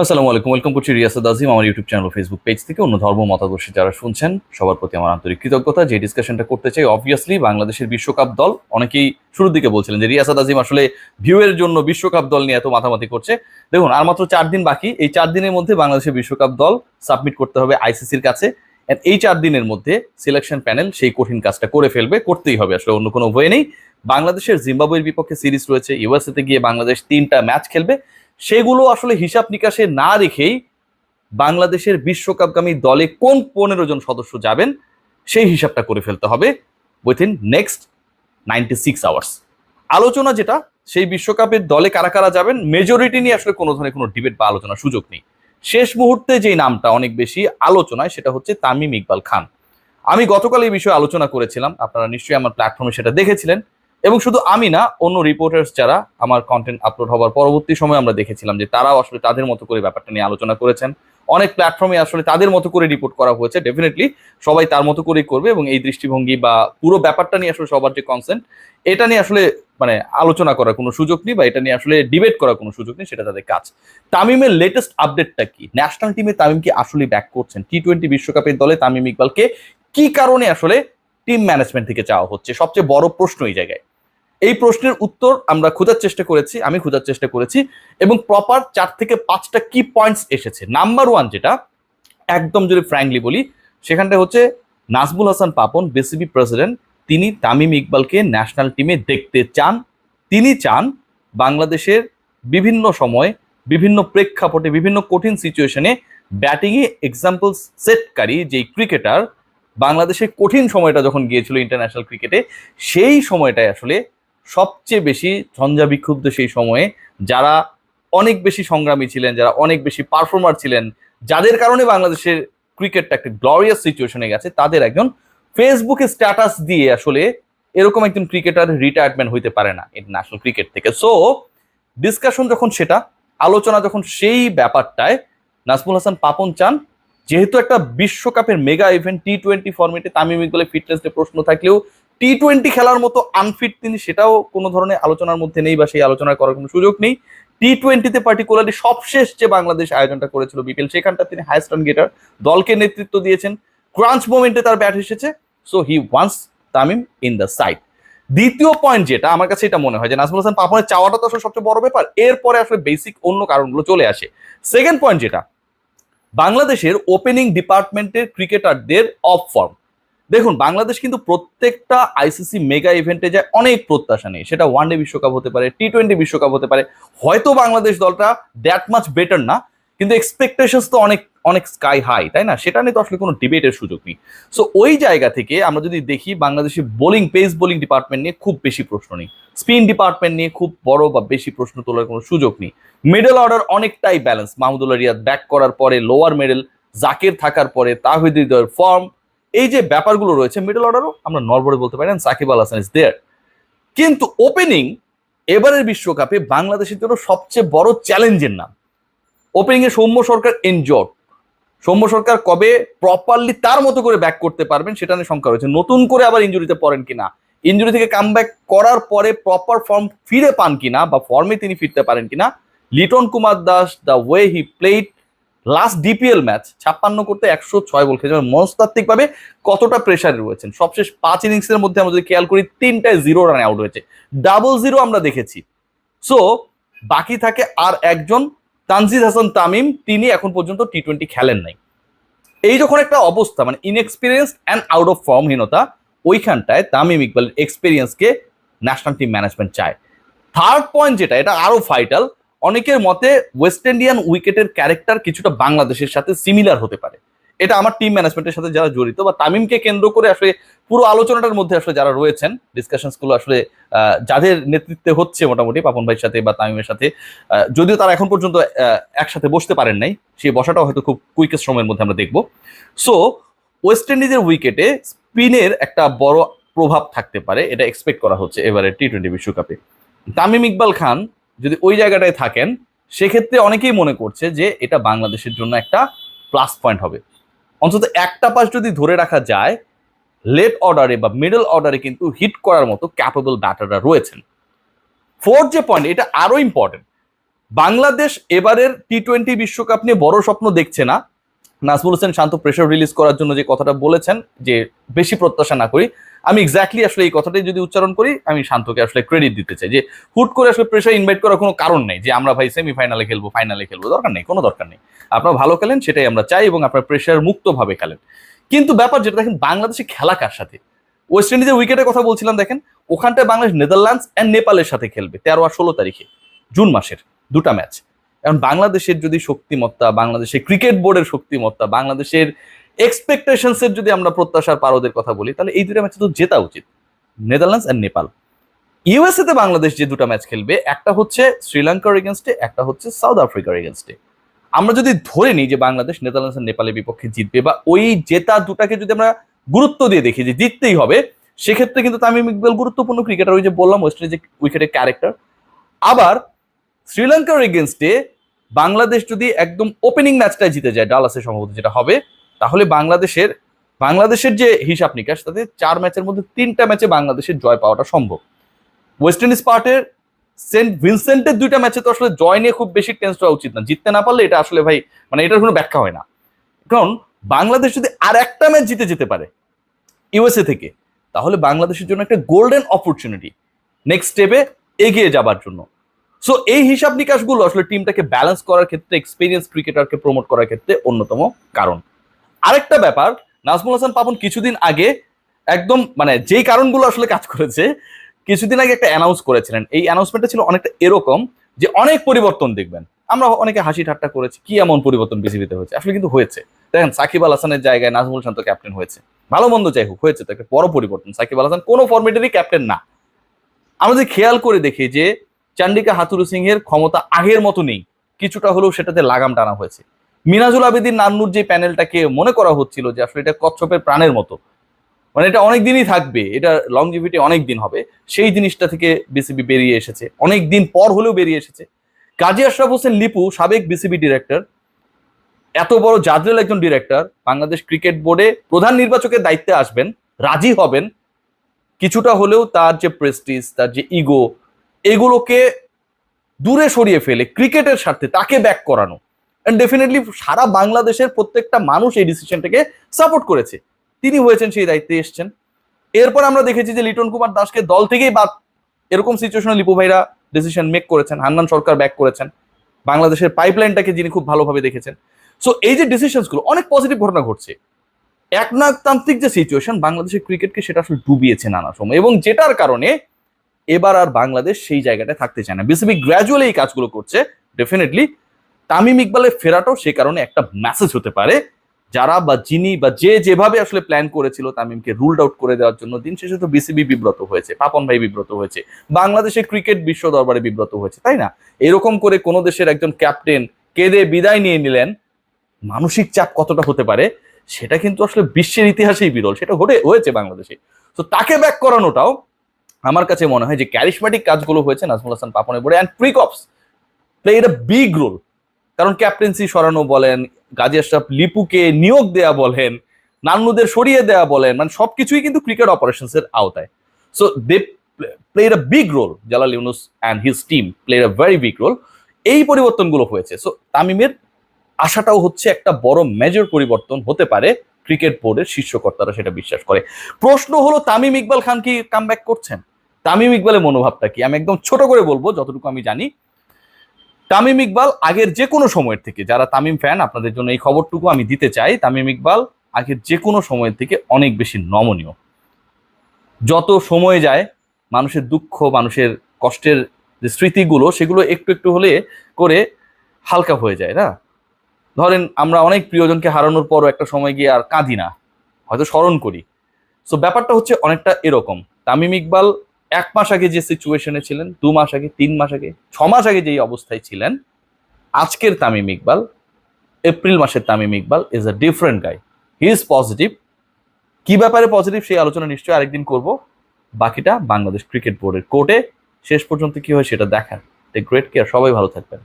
আসসালামু আলাইকুম, ওয়েলকাম করছি রিয়াসাদ আজিম, আমার ইউটিউব চ্যানেল ফেসবুক পেজ থেকে অন্য ধর্ম মতাদর্শী যারা শুনছেন, সবার প্রতি আমার আন্তরিক কৃতজ্ঞতা। যে ডিসকাশনটা করতে চাই অবভিয়াসলি বাংলাদেশের বিশ্বকাপ দল, অনেকেই শুরুর দিকে বলছিলেন যে রিয়াসাদ আজিম আসলে ভিউয়ের জন্য বিশ্বকাপ দল নিয়ে এত মাথামাতি করছে। দেখুন, আর মাত্র চার দিন বাকি, এই চার দিনের মধ্যে বাংলাদেশের বিশ্বকাপ দল সাবমিট করতে হবে আইসিসির কাছে। এই চার দিনের মধ্যে সিলেকশন প্যানেল সেই কঠিন কাজটা করে ফেলবে, করতেই হবে, আসলে অন্য কোনো উপায় নেই। বাংলাদেশের জিম্বাবুয়ের বিপক্ষে সিরিজ রয়েছে ইউএসএতে গিয়ে বাংলাদেশ তিনটা ম্যাচ খেলবে। সেগুলো আসলে হিসাব নিকাশে না রেখেই বাংলাদেশের বিশ্বকাপগামী দলে কোন পনেরো জন সদস্য যাবেন, সেই হিসাবটা করে ফেলতে হবে within next ninety six hours আলোচনা যেটা, সেই বিশ্বকাপের দলে কারা কারা যাবেন মেজরিটি নিয়ে আসলে কোনো ধরনের কোনো ডিবেট বা আলোচনার সুযোগ নেই। শেষ মুহূর্তে যেই নামটা অনেক বেশি আলোচনায়, সেটা হচ্ছে তামিম ইকবাল খান। আমি গতকাল এই বিষয়ে আলোচনা করেছিলাম, আপনারা নিশ্চয়ই আমার প্ল্যাটফর্মে সেটা দেখেছিলেন। এবং শুধু আমি না, অন্য রিপোর্টার্স যারা আমার কন্টেন্ট আপলোড হওয়ার পরবর্তী সময় আমরা দেখেছিলাম যে তারাও আসলে তাদের মতো করে ব্যাপারটা নিয়ে আলোচনা করেছেন। অনেক প্ল্যাটফর্মে আসলে তাদের মতো করে রিপোর্ট করা হয়েছে ডেফিনেটলি সবাই তার মতো করেই করবে এবং এই দৃষ্টিভঙ্গি বা পুরো ব্যাপারটা নিয়ে আসলে সবার যে কনসেন্ট এটা নিয়ে আসলে মানে আলোচনা করার কোনো সুযোগ নেই বা এটা নিয়ে আসলে ডিবেট করার কোনো সুযোগ নেই, সেটা তাদের কাজ। তামিমের লেটেস্ট আপডেটটা কি? ন্যাশনাল টিমে তামিম কি আসলে ব্যাক করছেন? টি টোয়েন্টি বিশ্বকাপের দলে তামিম ইকবালকে কি কারণে আসলে টিম ম্যানেজমেন্ট থেকে চাওয়া হচ্ছে? সবচেয়ে বড় প্রশ্ন এই জায়গায়। এই প্রশ্নের উত্তর আমরা খোঁজার চেষ্টা করেছি, আমি খোঁজার চেষ্টা করেছি এবং প্রপার চার থেকে পাঁচটা কি পয়েন্টস এসেছে। নাম্বার ওয়ান যেটা, একদম যদি ফ্র্যাঙ্কলি বলি সেখানটা হচ্ছে নাজমুল হাসান পাপন বিসিবি প্রেসিডেন্ট তিনি তামিম ইকবালকে ন্যাশনাল টিমে দেখতে চান। তিনি চান বাংলাদেশের বিভিন্ন সময়, বিভিন্ন প্রেক্ষাপটে, বিভিন্ন কঠিন সিচুয়েশনে ব্যাটিংয়ে এক্সাম্পল সেটকারী যেই ক্রিকেটার বাংলাদেশের কঠিন সময়টা যখন গিয়েছিল ইন্টারন্যাশনাল ক্রিকেটে সেই সময়টায় আসলে সবচেয়ে বেশি ঝঞ্ঝা বিক্ষুব্ধ সেই সময়ে যারা অনেক বেশি সংগ্রামী ছিলেন, যারা অনেক বেশি পারফর্মার ছিলেন, যাদের কারণে বাংলাদেশের ক্রিকেটটা একটা গ্লোরিয়াস সিচুয়েশনে গেছে, তাদের একজন ফেসবুকে স্ট্যাটাস দিয়ে আসলে এরকম একজন ক্রিকেটার রিটায়ারমেন্ট হইতে পারে না ইন্টারন্যাশনাল ক্রিকেট থেকে। সো ডিসকাশন যখন সেটা, আলোচনা যখন সেই ব্যাপারটায়, নাজমুল হাসান পাপন চান, যেহেতু একটা বিশ্বকাপের মেগা ইভেন্ট টি টোয়েন্টি ফর্মেটে তামিম ইকবালের ফিটনেস প্রশ্ন থাকলেও টি টোয়েন্টি খেলার মতো আনফিট তিনি সেটাও কোনো ধরনের আলোচনার মধ্যে নেই বা সেই আলোচনা করার কোনো সুযোগ নেই। টি টোয়েন্টিতে পার্টিকুলারলি সবশেষ যে বাংলাদেশ আয়োজনটা করেছিল বিপিএল সেখানটা তিনি হাইস্ট রান গেটার দলকে নেতৃত্ব দিয়েছেন। ক্রাঞ্চ মোমেন্টে তার ব্যাট এসেছে so he once Tamim in the side দ্বিতীয় পয়েন্ট যেটা, আমার কাছে এটা মনে হয় যে নাজমুল হাসান পাপনের চাওয়াটা তো আসলে সবচেয়ে বড় ব্যাপার, এরপরে আসলে বেসিক অন্য কারণগুলো চলে আসে। সেকেন্ড পয়েন্ট যেটা, বাংলাদেশের ওপেনিং ডিপার্টমেন্টের ক্রিকেটারদের অফ ফর্ম দেখুন, বাংলাদেশ কিন্তু প্রত্যেকটা আইসিসি মেগা ইভেন্টে যায় অনেক প্রত্যাশা নেই সেটা ওয়ান ডে বিশ্বকাপ হতে পারে টি টোয়েন্টি বিশ্বকাপ হতে পারে। হয়তো বাংলাদেশ দলটা দ্যাট মাচ বেটার না, কিন্তু এক্সপেকটেশনস তো অনেক অনেক স্কাই হাই তাই না? সেটা নিয়ে তো আসলে কোনো ডিবেটের সুযোগ নেই। সো ওই জায়গা থেকে আমরা যদি দেখি বাংলাদেশের বোলিং পেস বোলিং ডিপার্টমেন্ট নিয়ে খুব বেশি প্রশ্ন নেই। স্পিন ডিপার্টমেন্ট নিয়ে খুব বড় বা বেশি প্রশ্ন তোলার কোনো সুযোগ নেই। মিডল অর্ডার অনেকটাই ব্যালেন্স মাহমুদুল্লাহ রিয়াদ ব্যাক করার পরে লোয়ার মিডল জাকের থাকার পরে তাহিদ ফর্ম এই যে ব্যাপারগুলো রয়েছে মিডল অর্ডারও আমরা নরবরে বলতে পারি সাকিব আল হাসান ইস দেয়ার কিন্তু ওপেনিং এবারের বিশ্বকাপে বাংলাদেশের জন্য সবচেয়ে বড় চ্যালেঞ্জের নাম। ওপেনিং এ সৌম্য সরকার এনজট সৌম্য সরকার কবে প্রপারলি তার মতো করে ব্যাক করতে পারবেন সেটা নিয়ে শঙ্কা রয়েছে। নতুন করে আবার ইঞ্জুরিতে পড়েন কিনা? ইঞ্জুরি থেকে কাম করার পরে প্রপার ফর্ম ফিরে পান কিনা বা ফর্মে তিনি ফিরতে পারেন কিনা? Liton Kumar Das the way he played last DPL match ছাপ্পান্ন করতে একশো ছয় বল খেয়েছে মনস্তাত্ত্বিক ভাবে কতটা প্রেশারে রয়েছেন? সবশেষ পাঁচ ইনিংসের মধ্যে আমরা যদি খেয়াল করি তিনটায় জিরো রানে আউট হয়েছে। ডাবল জিরো আমরা দেখেছি। সো বাকি থাকে আর একজন, তানজিদ হাসান তামিম, তিনি এখন পর্যন্ত টি টোয়েন্টি খেলেন নাই। এই যখন একটা অবস্থা মানে ইনএক্সপিরিয়েন্স অ্যান্ড আউট অফ ফর্মহীনতা ওইখানটায় তামিম ইকবালের এক্সপিরিয়েন্সকে ন্যাশনাল টিম ম্যানেজমেন্ট চায়। থার্ড পয়েন্ট যেটা, এটা আরও ফাইটাল অনেকের মতে ওয়েস্ট ইন্ডিয়ান উইকেটের ক্যারেক্টার কিছুটা বাংলাদেশের সাথে সিমিলার হতে পারে। এটা আমার টিম ম্যানেজমেন্টের সাথে যারা জড়িত বা তামিমকে কেন্দ্র করে আসলে পুরো আলোচনাটার মধ্যে আসলে যারা রয়েছেন ডিসকাশনসগুলো আসলে যাদের নেতৃত্বে হচ্ছে মোটামুটি পাপন ভাইয়ের সাথে বা তামিমের সাথে যদিও তারা এখন পর্যন্ত একসাথে বসতে পারেন নাই সেই বসাটাও হয়তো খুব কুইকেস্ট সময়ের মধ্যে আমরা দেখব। সো ওয়েস্ট ইন্ডিজের উইকেটে স্পিনের একটা বড় প্রভাব থাকতে পারে, এটা এক্সপেক্ট করা হচ্ছে এবারে টি টোয়েন্টি বিশ্বকাপে। তামিম ইকবাল খান যদি ওই জায়গাটায় থাকেন, সেক্ষেত্রে অনেকেই মনে করছে যে এটা বাংলাদেশের জন্য একটা প্লাস পয়েন্ট হবে। অন্তত একটা পাস যদি ধরে রাখা যায় লেট অর্ডারে বা মিডল অর্ডারে কিন্তু হিট করার মতো ক্যাপেবল ব্যাটাররা রয়েছেন। ফোর্থ যে পয়েন্ট এটা আরও ইম্পর্টেন্ট বাংলাদেশ এবারের টি টোয়েন্টি বিশ্বকাপ নিয়ে বড় স্বপ্ন দেখছে না। নাজমুল হোসেন শান্ত প্রেশার রিলিজ করার জন্য যে কথাটা বলেছেন, যে বেশি প্রত্যাশা না করি আমি এক্স্যাক্টলি আসলে এই কথাটাই যদি উচ্চারণ করি, আমি শান্তকে আসলে ক্রেডিট দিতে চাই যে হুট করে আসলে প্রেশার ইনভাইট করার কোনো কারণ নেই যে আমরা ভাই সেমিফাইনালে খেলব ফাইনালে খেলব, দরকার নেই, কোনো দরকার নেই। আপনারা ভালো খেলেন, সেটাই আমরা চাই এবং আপনার প্রেশার মুক্তভাবে খেলেন। কিন্তু ব্যাপার যেটা, দেখেন বাংলাদেশে খেলা কার সাথে? ওয়েস্ট ইন্ডিজের উইকেটের কথা বলছিলাম, দেখেন, ওখানটায় বাংলাদেশ নেদারল্যান্ডস অ্যান্ড নেপালের সাথে খেলবে, তেরো আর ষোলো তারিখে, জুন মাসের, দুটা ম্যাচ এখন বাংলাদেশের যদি শক্তিমত্তা, বাংলাদেশের ক্রিকেট বোর্ডের শক্তিমত্তা, বাংলাদেশের এক্সপেকটেশনস এর যদি আমরা প্রত্যাশার পারদের কথা বলি, তাহলে এই দুটা ম্যাচে তো জেতা উচিত। নেদারল্যান্ডস অ্যান্ড নেপাল ইউএসএ তে বাংলাদেশ যে দুটো ম্যাচ খেলবে, একটা হচ্ছে শ্রীলঙ্কার এগেনস্টে একটা হচ্ছে সাউথ আফ্রিকার এগেনস্টে আমরা যদি ধরে নিই যে বাংলাদেশ নেদারল্যান্ডস আর নেপালের বিপক্ষে জিতবে, বা ওই জেতা দুটাকে যদি আমরা গুরুত্ব দিয়ে দেখি যে জিততেই হবে, সেক্ষেত্রে কিন্তু তামিম ইকবাল গুরুত্বপূর্ণ ক্রিকেটার ওই যে বললাম ওয়েস্ট ইন্ডিজের উইকেটের ক্যারেক্টার আবার শ্রীলঙ্কার এগেনস্টে বাংলাদেশ যদি একদম ওপেনিং ম্যাচটা জিতে যায় ডালাসে সম্ভবত যেটা হবে তাহলে বাংলাদেশের বাংলাদেশের যে হিসাব নিকাশ, তাতে চার ম্যাচের মধ্যে তিনটা ম্যাচে বাংলাদেশের জয় পাওয়াটা সম্ভব। ওয়েস্ট ইন্ডিজ পার্টের সেন্ট ভিনসেন্টের দুইটা ম্যাচে তো আসলে জয় নিয়ে খুব বেশি টেন্স হওয়া উচিত না। জিততে না পারলে এটা আসলে ভাই মানে এটার কোনো ব্যাখ্যা হয় না। কারণ বাংলাদেশ যদি আর একটা ম্যাচ জিতে যেতে পারে ইউএসএ থেকে, তাহলে বাংলাদেশের জন্য একটা গোল্ডেন অপরচুনিটি নেক্সট স্টেপে এগিয়ে যাবার জন্য। সো এই হিসাব নিকাশগুলো আসলে টিমটাকে ব্যালেন্স করার ক্ষেত্রে এক্সপিরিয়েন্স ক্রিকেটারকে প্রমোট করার ক্ষেত্রে অন্যতম কারণ। আরেকটা ব্যাপার, নাজমুল হাসান পাপন কিছুদিন আগে একদম মানে যেই কারণগুলো আসলে কাজ করেছে, কিছুদিন আগে একটা অ্যানাউন্স করেছিলেন। এই অ্যানাউন্সমেন্টটা ছিল অনেকটা এরকম যে অনেক পরিবর্তন দেখবেন। আমরা অনেকে হাসি ঠাট্টা করেছি, কি এমন পরিবর্তন বিসিবিতে হয়েছে? আসলে কিন্তু হয়েছে। দেখেন, সাকিব আল হাসানের জায়গায় নাজমুল শান্ত ক্যাপ্টেন হয়েছে। ভালো মন্দ যাই হোক, হয়েছে তো একটা বড় পরিবর্তন। সাকিব আল হাসান কোনো ফরম্যাটেরই ক্যাপ্টেন না। আমরা যদি খেয়াল করে দেখি যে চান্ডিকা হাতুরু সিংহের ক্ষমতা আগের মতো নেই। কিছুটা হলেও সেটাতে লাগাম টানা হয়েছে। মিনাজুল আবেদিন নান্নুর যে প্যানেলটাকে মনে করা হচ্ছিল যে আসলে এটা কচ্ছপের প্রাণের মতো মানে এটা অনেক দিনই থাকবে, এটা লংজিভিটি অনেক দিন হবে, সেই জিনিসটা থেকে বিসিবি বেরিয়ে এসেছে অনেক দিন পর হলেও বেরিয়ে এসেছে। কাজী আশরাফ হোসেন লিপু, সাবেক বিসিবি ডিরেক্টর এত বড় জাদরেল একজন ডিরেক্টর বাংলাদেশ ক্রিকেট বোর্ডে প্রধান নির্বাচকের দায়িত্বে আসবেন, রাজি হবেন, কিছুটা হলেও তার যে প্রেস্টিজ তার যে ইগো এগুলোকে দূরে সরিয়ে ফেলে ক্রিকেটের স্বার্থে তাকে ব্যাক করানো। অ্যান্ড ডেফিনেটলি সারা বাংলাদেশের প্রত্যেকটা মানুষ এই ডিসিশনটাকে সাপোর্ট করেছে। তিনি হয়েছেন সেই দায়িত্বে এসছেন। এরপর আমরা দেখেছি যে লিটন কুমার দাসকে দল থেকেই বাদ এরকম সিচুয়েশনে লিপু ভাইরা ডিসিশন মেক করেছেন, হান্নান সরকার ব্যাক করেছেন। বাংলাদেশের পাইপলাইনটাকে যিনি খুব ভালোভাবে দেখেছেন। সো এই যে ডিসিশনসগুলো অনেক পজিটিভ ঘটনা ঘটছে। একনাকতান্ত্রিক যে সিচুয়েশন বাংলাদেশের ক্রিকেটকে সেটা আসলে ডুবিয়েছে নানা সময়। এবং যেটার কারণে এবার আর বাংলাদেশ সেই জায়গাটায় থাকতে চায় না। বিসিবি গ্র্যাজুয়ালি এই কাজগুলো করছে। ডেফিনেটলি তামিম ইকবালের ফেরাটাও সে কারণে একটা মেসেজ হতে পারে। যারা বা যিনি বা যে যেভাবে আসলে প্ল্যান করেছিল তামিমকে রুলড আউট করে দেওয়ার জন্য, দিন শেষে তো বিসিবি বিব্রত হয়েছে, পাপন ভাই বিব্রত হয়েছে, বাংলাদেশের ক্রিকেট বিশ্ব দরবারে বিব্রত হয়েছে, তাই না? এরকম করে কোনো দেশের একজন ক্যাপ্টেন কেঁদে বিদায় নিয়ে নিলেন, মানসিক চাপ কতটা হতে পারে, সেটা কিন্তু আসলে বিশ্বের ইতিহাসেই বিরল, সেটা ঘটে হয়েছে বাংলাদেশে। তো তাকে ব্যাক করানোটাও আমার কাছে মনে হয় যে ক্যারিসমেটিক কাজগুলো হয়েছে, নাজমুল হাসান পাপনের বোর্ডে অ্যান্ড প্রিকপস প্লে এটা বিগ রোল কারণ ক্যাপ্টেন্সি সরানো বলেন গাজী আশরাফ লিপুকে নিয়োগ দেয়া বলেন, নান্নুদের সরিয়ে দেয়া বলেন মানে সবকিছুই কিন্তু ক্রিকেট অপারেশনস এর আওতায়। So they play a big role Jalal Yunus and his team play a very big role এই পরিবর্তনগুলো হয়েছে। সো তামিমের আশাটাও হচ্ছে একটা বড় মেজর পরিবর্তন হতে পারে ক্রিকেট বোর্ডের শীর্ষকর্তারা সেটা বিশ্বাস করে। প্রশ্ন হলো, তামিম ইকবাল খান কি কাম করছেন? তামিম ইকবালের মনোভাবটা কি? আমি একদম ছোট করে বলব, যতটুকু আমি জানি তামিম ইকবাল আগের যে কোনো সময়ের থেকে, যারা তামিম ফ্যান আপনাদের জন্য এই খবরটুকু আমি দিতে চাই, তামিম ইকবাল আগের যে কোনো সময়ের থেকে অনেক বেশি নমনীয়। যত সময় যায়, মানুষের দুঃখ, মানুষের কষ্টের যে স্মৃতিগুলো, সেগুলো একটু একটু হলে করে হালকা হয়ে যায়, না? ধরেন আমরা অনেক প্রিয়জনকে হারানোর পরও একটা সময় গিয়ে আর কাঁদি না, হয়তো স্মরণ করি। সো ব্যাপারটা হচ্ছে অনেকটা এরকম। তামিম ইকবাল এক মাস আগে যে সিচুয়েশনে ছিলেন, দু মাস আগে, তিন মাস আগে, ছ মাস আগে যেই অবস্থায় ছিলেন, আজকের তামিম ইকবাল, এপ্রিল মাসের Tamim Iqbal is a different guy he is positive কি ব্যাপারে পজিটিভ সেই আলোচনা নিশ্চয়ই আরেকদিন করব। বাকিটা বাংলাদেশ ক্রিকেট বোর্ডের কোর্টে শেষ পর্যন্ত কি হয় সেটা দেখার। গ্রেট কেয়ার সবাই ভালো থাকবেন।